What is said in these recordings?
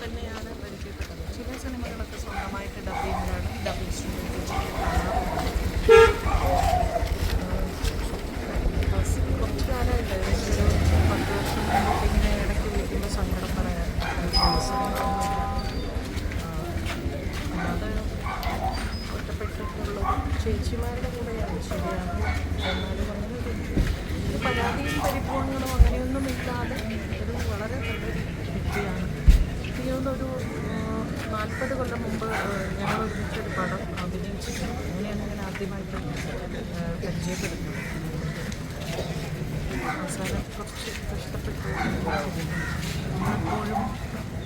തന്നെയാണ് പരിചയപ്പെട്ടത് ചില സിനിമകളൊക്കെ സ്വന്തമായിട്ട് ഡബ് ചെയ്യുമ്പോഴാണ് ഡബ് ഇൻസ്ട്രുമെന്റ് കുറച്ച് കാലമായിട്ട് ഏകദേശം ഒരു പത്ത് വർഷം മുമ്പൊക്കെ ഇങ്ങനെ ഇടയ്ക്ക് വിളിക്കുമ്പോൾ സങ്കടം പറയാൻ അല്ലാതെ ചേച്ചിമാരുടെ കൂടെയാണ് ശരിയാണ് എന്നാലും അങ്ങനെ ഒരു ഒരു പരാതിയും പരിഭവങ്ങളും അങ്ങനെയൊന്നും ഇല്ലാതെ ഒരു വളരെ നല്ലൊരു വ്യക്തിയാണ് ഒരു നാൽപ്പത് കൊല്ലം മുമ്പ് ഞങ്ങൾ ഒരുമിച്ചൊരു പടം അഭിനയിച്ചിട്ടുണ്ട്. അങ്ങനെയാണ് ഞാൻ ആദ്യമായിട്ട് പരിചയപ്പെടുന്നത്. അവസാനം കുറച്ച് കഷ്ടപ്പെട്ടു നമ്മളെപ്പോഴും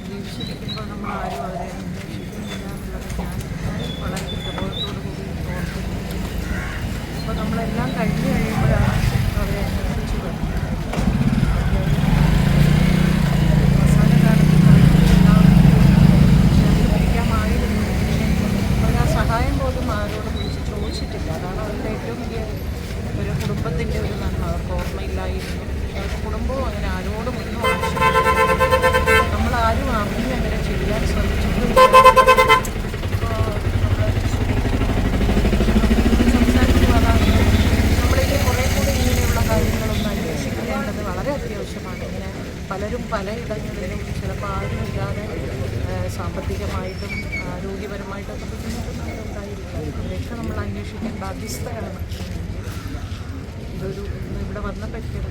ജീവിച്ചിരിക്കുമ്പോൾ നമ്മൾ ആരും അവരെ അന്വേഷിക്കുന്നില്ല എന്നുള്ളത് ഞാൻ വളരെ കുറ്റബോധത്തോടു കൂടി ഓർക്കുന്നു. അപ്പോൾ നമ്മളെല്ലാം കഴിഞ്ഞു കഴിയുമ്പോഴാണ് പോലും ആരോടും വിളിച്ച് ചോദിച്ചിട്ടില്ല. അതാണ് അവരുടെ ഏറ്റവും വലിയ ഒരു കുടുംബത്തിന്റെ ഒരു നന്മ. അവർക്ക് ഓർമ്മയില്ലായിരുന്നു. അവരുടെ കുടുംബവും അങ്ങനെ ആരോടും ഒന്നും ആവശ്യമില്ല നമ്മളാരും അറിഞ്ഞ് അങ്ങനെ ചെയ്യാൻ നമ്മൾ അതാണ് നമ്മളിത് കുറേ കൂടി ഇങ്ങനെയുള്ള കാര്യങ്ങളൊന്നും അന്വേഷിക്കേണ്ടത് വളരെ അത്യാവശ്യമാണ്. ഇങ്ങനെ പലരും പലയിടങ്ങളിലും ചിലപ്പോൾ ആരുമില്ലാതെ സാമ്പത്തികമായിട്ടും ആരോഗ്യപരമായിട്ടൊക്കെ ബുദ്ധിമുട്ടുന്നവരുണ്ടായിരിക്കും അവരെയൊക്കെ നമ്മൾ അന്വേഷിക്കേണ്ട ബാധ്യസ്ഥയാണ് ഇതൊരു ഇവിടെ വന്ന പറ്റിയത്